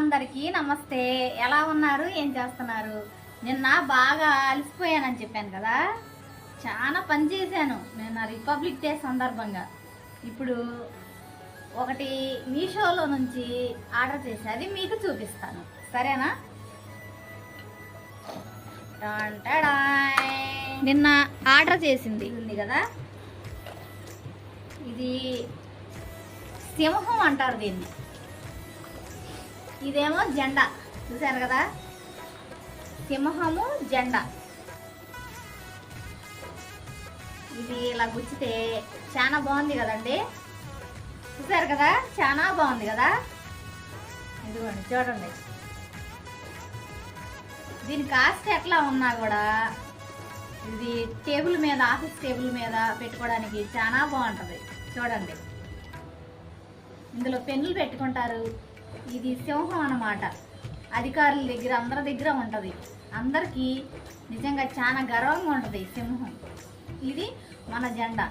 అందరికీ నమస్తే. ఎలా ఉన్నారు? ఏం చేస్తున్నారు? నిన్న బాగా అలసిపోయానని చెప్పాను కదా? చాలా పని చేశాను నిన్న రిపబ్లిక్ డే సందర్భంగా. ఇప్పుడు ఒకటి మీషోలో నుంచి ఆర్డర్ చేసి అది మీకు చూపిస్తాను. సరేనా? నిన్న ఆర్డర్ చేసింది. ఉంది కదా? ఇది సింహం అంటారు దీన్ని. ఇదేమో జెండా. చూశారు కదా? సింహము జెండా. ఇది ఇలా గుచ్చితే చాలా బాగుంది కదండి? చూశారు కదా? చాలా బాగుంది కదా? ఇదిగోండి చూడండి. దీని కాస్ట్ ఎట్లా ఉన్నా కూడా ఇది టేబుల్ మీద ఆఫీస్ టేబుల్ మీద పెట్టుకోవడానికి చాలా బాగుంటుంది. చూడండి. ఇందులో పెన్నులు పెట్టుకుంటారు. ఇది సింహం అన్నమాట. అధికారుల దగ్గర అందరి దగ్గర ఉంటుంది. అందరికీ నిజంగా చాలా గర్వంగా ఉంటుంది సింహం. ఇది మన జెండా.